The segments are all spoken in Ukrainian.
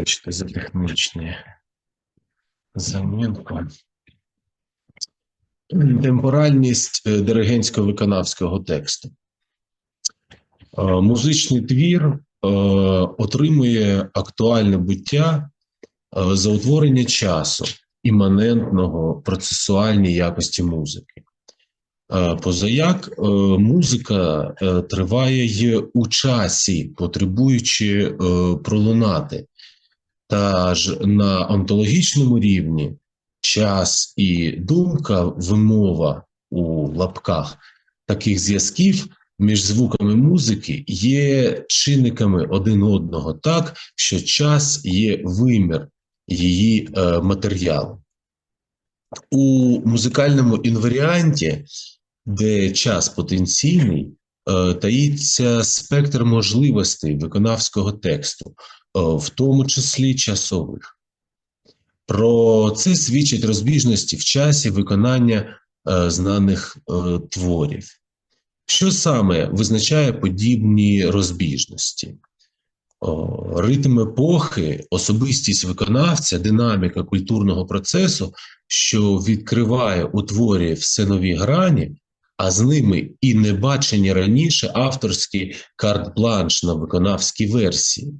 Вибачте за технічні замінку. Темпоральність е, диригентсько-виконавського тексту. Е, Музичний твір е, отримує актуальне буття за утворення часу, іманентного процесуальній якості музики. Позаяк музика триває у часі, потребуючи пролунати. Та ж на онтологічному рівні час і думка, вимова у лапках таких зв'язків між звуками музики є чинниками один одного так, що час є вимір її е, матеріалу. У музикальному інваріанті, де час потенційний, таїться спектр можливостей виконавського тексту, е, в тому числі часових. Про це свідчать розбіжності в часі виконання е, знаних е, творів. Що саме визначає подібні розбіжності? Ритм епохи, особистість виконавця, динаміка культурного процесу, що відкриває у творі все нові грані, а з ними і не бачені раніше авторський карт-бланш на виконавській версії.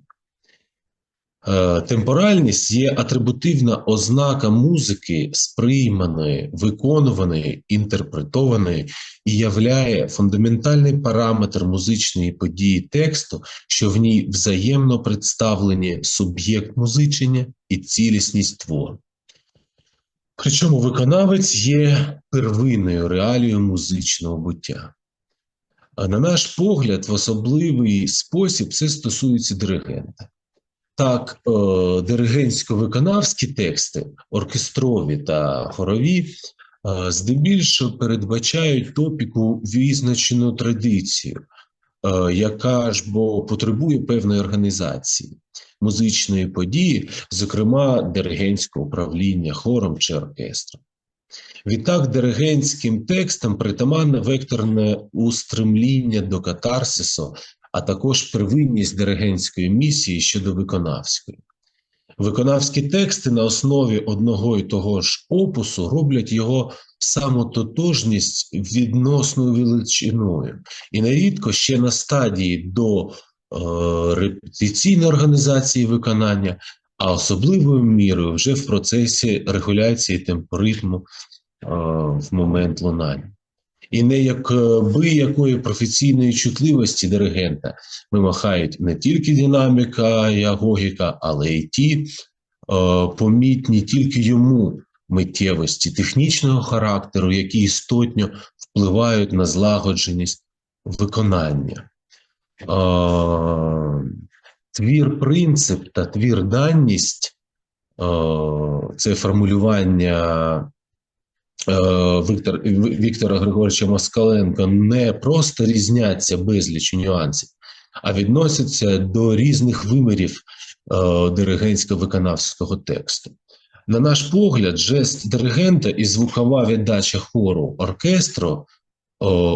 Е, Темпоральність є атрибутивна ознака музики, сприйманої, виконуваної, інтерпретованої і являє фундаментальний параметр музичної події тексту, що в ній взаємно представлені суб'єкт музичення і цілісність твору. Причому виконавець є первинною реалією музичного буття. А на наш погляд, в особливий спосіб це стосується диригента. Так, е, диригентсько-виконавські тексти, оркестрові та хорові, е, здебільшого передбачають топіку визначену традицію, яка ж бо потребує певної організації музичної події, зокрема диригентського управління хором чи оркестром. Відтак, диригентським текстам притаманне векторне устремління до катарсису, а також первинність диригентської місії щодо виконавської. Виконавські тексти на основі одного і того ж опусу роблять його самототожність відносною величиною, і нерідко ще на стадії до е, репетиційної організації виконання, а особливою мірою вже в процесі регуляції темпоритму е, в момент лунання. І не як е, би якої професійної чутливості диригента вимагають не тільки динаміка і але й ті е, помітні тільки йому миттєвості технічного характеру, які істотно впливають на злагодженість виконання. Е, твір принцип та твір даність е, це формулювання Віктор, Віктора Григоровича Москаленка не просто різняться безліч нюансів, а відносяться до різних вимірів е, диригентсько-виконавського тексту. На наш погляд, жест диригента і звукова віддача хору оркестру,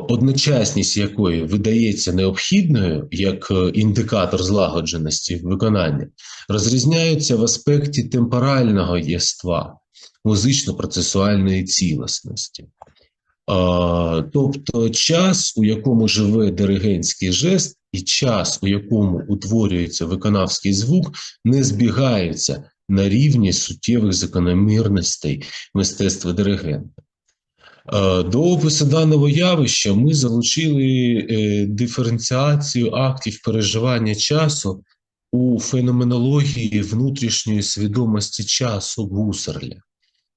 одночасність якої видається необхідною як е, індикатор злагодженості виконання, розрізняються в аспекті темпорального єства музично-процесуальної цілісності. Тобто час, у якому живе диригентський жест, і час, у якому утворюється виконавський звук, не збігаються на рівні суттєвих закономірностей мистецтва диригента. До опису даного явища ми залучили е, диференціацію актів переживання часу у феноменології внутрішньої свідомості часу Гусарля.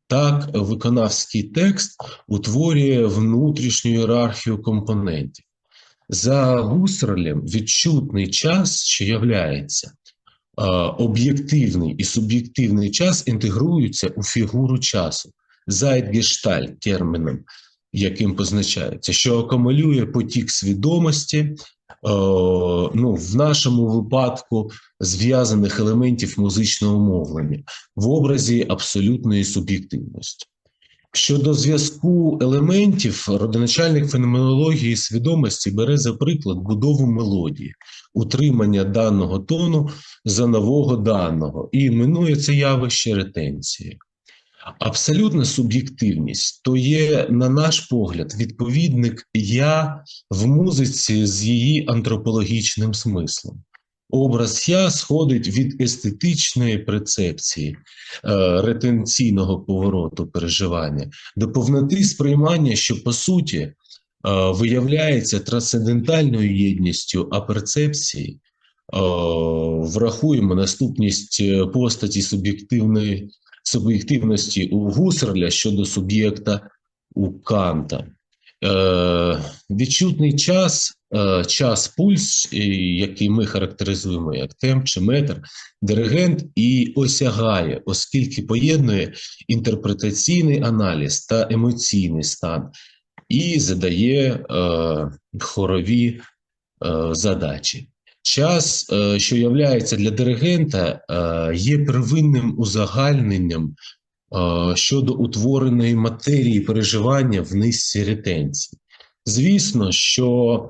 Так, виконавський текст утворює внутрішню ієрархію компонентів. За Гусарлем відчутний час, що являється е, об'єктивний і суб'єктивний час, інтегруються у фігуру часу, Zeitgestalt терміном, яким позначається, що акумулює потік свідомості, ну, в нашому випадку зв'язаних елементів музичного мовлення в образі абсолютної суб'єктивності. Щодо зв'язку елементів, родоначальник феноменології свідомості бере за приклад будову мелодії, утримання даного тону за нового даного і іменує це явище ретенції. Абсолютна суб'єктивність то є, на наш погляд, відповідник я в музиці з її антропологічним смислом. Образ я сходить від естетичної прецепції, е, ретенційного повороту переживання до повноти сприймання, що по суті е, виявляється трансцендентальною єдністю аперцепції. Е, врахуємо наступність постаті суб'єктивної суб'єктивності у Гусерля щодо суб'єкта у Канта. Е, Відчутний час, е, час пульс, який ми характеризуємо як темп чи метр, диригент і осягає, оскільки поєднує інтерпретаційний аналіз та емоційний стан і задає е, хорові е, задачі. Час, е, що являється для диригента, е, є первинним узагальненням е, щодо утвореної матерії переживання в низці ретенцій. Звісно, що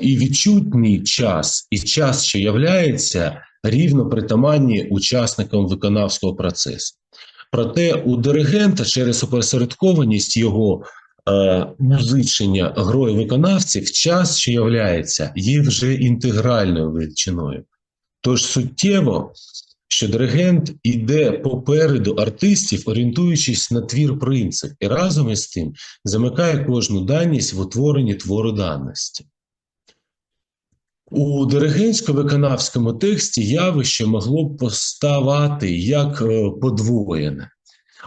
і відчутний час, і час, що являється, рівно притаманні учасникам виконавського процесу. Проте у диригента через опосередкованість його музичення грою виконавців час, що являється, є вже інтегральною величиною. Тож суттєво, що диригент іде попереду артистів, орієнтуючись на твір принцип, і разом із тим замикає кожну даність в утворенні твору даності. У диригентсько-виконавському тексті явище могло б поставати як е, подвоєне.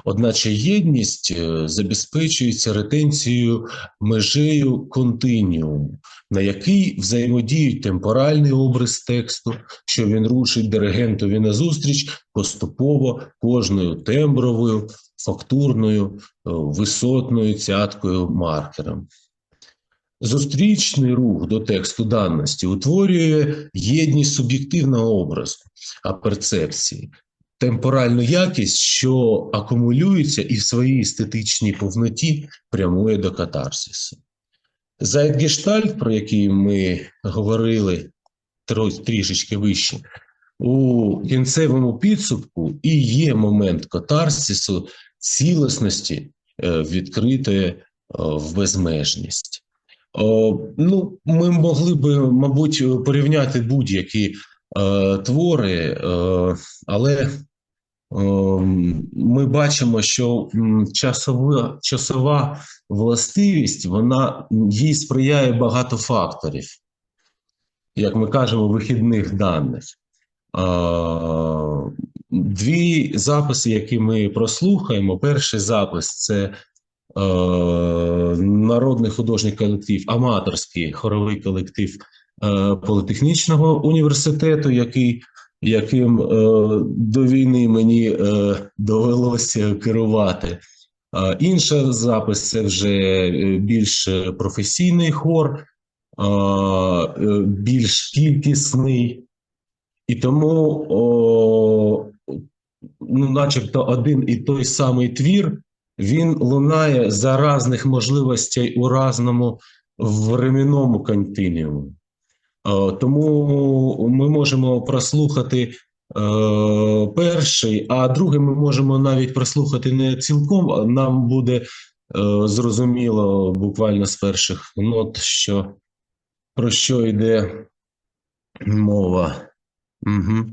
Одначе єдність е, забезпечується ретенцією межею континіуму, на який взаємодіють темпоральний образ тексту, що він рушить диригентові назустріч поступово кожною тембровою, фактурною, е, висотною цяткою маркером. Зустрічний рух до тексту даності утворює єдність суб'єктивного образу, а перцепції, темпоральну якість, що акумулюється і в своїй естетичній повноті прямує до катарсису. Зайтгештальт, про який ми говорили трішечки вище, у кінцевому підсумку і є момент катарсису цілісності е, відкритої е, в безмежність. Ну, Ми могли би, мабуть, порівняти будь-які твори, е, але ми бачимо, що часова часова властивість вона їй сприяє багато факторів, як ми кажемо, вихідних даних. Дві записи, які ми прослухаємо. Перший запис це е, народний художній колектив, аматорський хоровий колектив е, Політехнічного університету, який яким е, до війни мені е, довелося керувати. Інша запис це вже е, більш професійний хор, е, більш кількісний, і тому, о, ну, начебто, один і той самий твір він лунає за різних можливостей у разному временному континіумі. Е, тому ми можемо прослухати е, перший, а другий ми можемо навіть прослухати не цілком. Нам буде е, зрозуміло буквально з перших нот, що про що йде мова. Угу.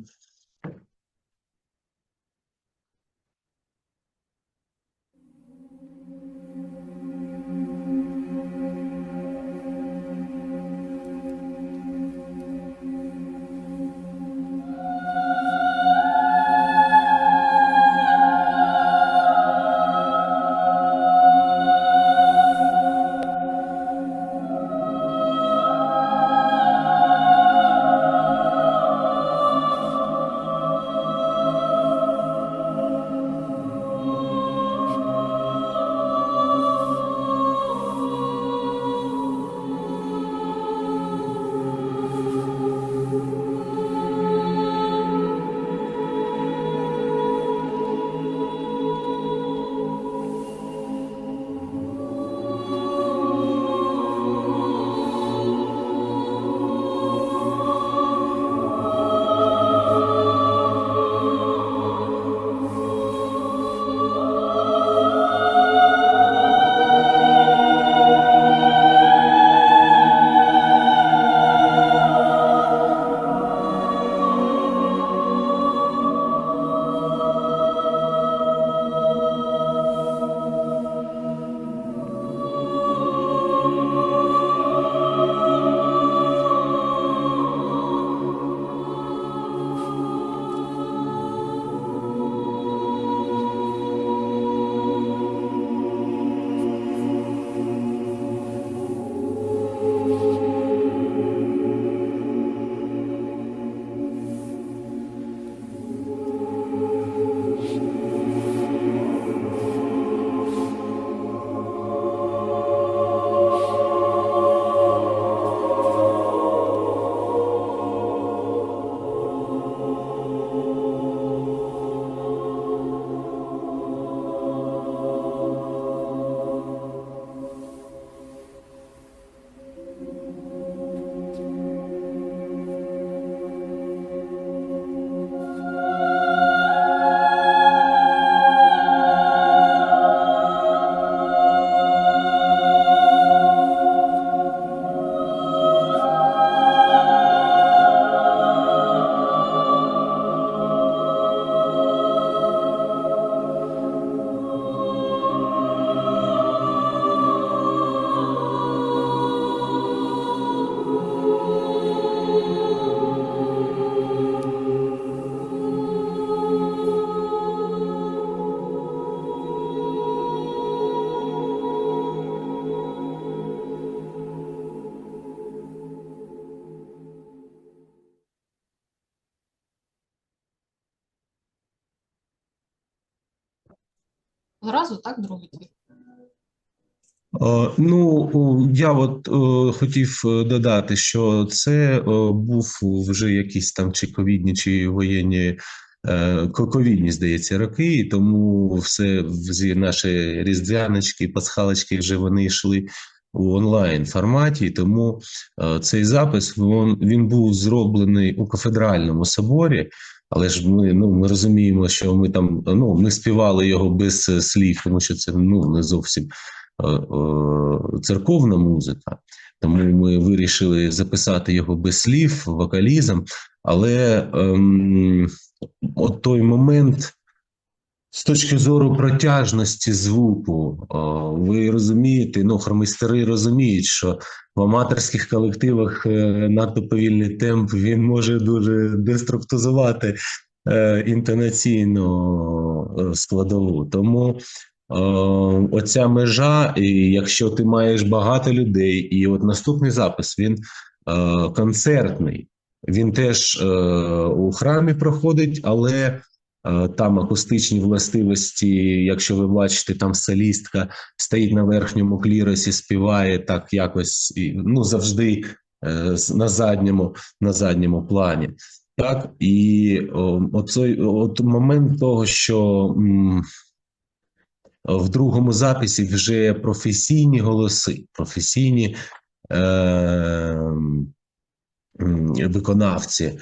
Зразу так другий твір. Е, Ну, я от е, хотів е, додати, що це був вже якісь там чи ковідні, чи воєнні, ковідні, здається, роки, і тому все всі наші різдвяночки, пасхалочки вже вони йшли у онлайн форматі, тому цей запис він, він був зроблений у кафедральному соборі. Але ж ми, ну, ми розуміємо, що ми там ну, ми співали його без е, слів, тому що це ну, не зовсім е, е, церковна музика, тому ми вирішили записати його без слів, вокалізм. Але е, от той момент, з точки зору протяжності звуку, ви розумієте, ну, хромейстери розуміють, що в аматорських колективах е, надто повільний темп він може дуже деструктизувати е, інтонаційну е, складову. Тому оця межа, і якщо ти маєш багато людей, і от наступний запис він концертний, він теж у храмі проходить, але там акустичні властивості, якщо ви бачите, там солістка стоїть на верхньому кліросі, співає так якось, ну завжди е, на задньому, на задньому плані. Так, і оцей, от момент того, що. в другому записі вже професійні голоси, професійні е, виконавці е,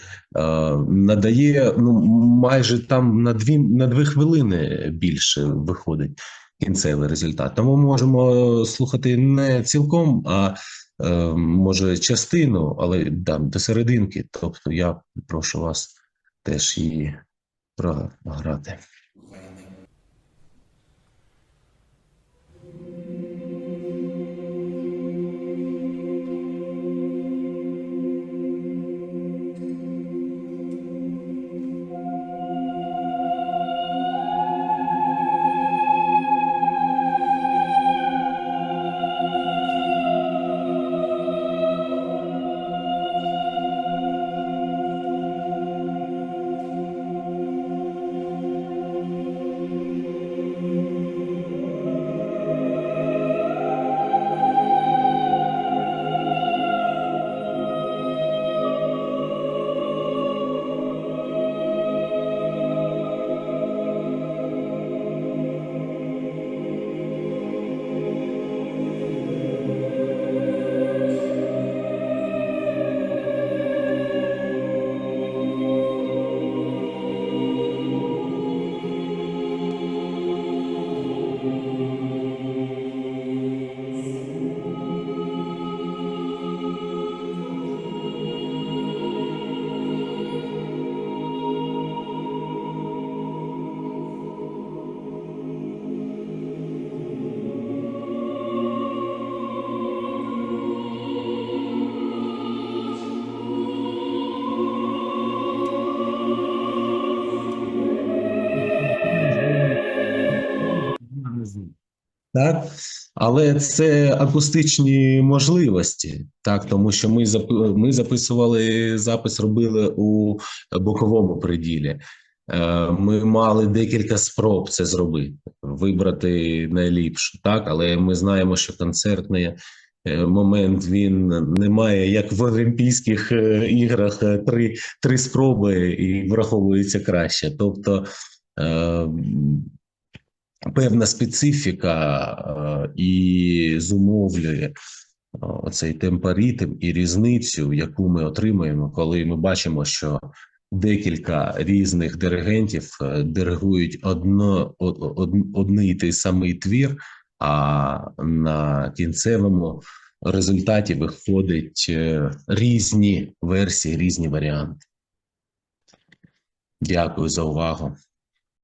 надає ну, майже там на дві, на дві хвилини більше виходить кінцевий результат. Тому можемо слухати не цілком, а е, може частину, але да, до серединки. Тобто я прошу вас теж її програти. Так, але це акустичні можливості, так, тому що ми ми записували запис, робили у боковому приділі. Е, Ми мали декілька спроб це зробити, вибрати найліпше, так, але ми знаємо, що концертний е, момент він не має, як в Олімпійських е, іграх, три, три спроби і враховується краще. Тобто певна специфіка е, і зумовлює е, оцей темпоритм і різницю, яку ми отримуємо, коли ми бачимо, що декілька різних диригентів е, диригують одно, од- од- одний той самий твір, а на кінцевому результаті виходять е, різні версії, різні варіанти. Дякую за увагу.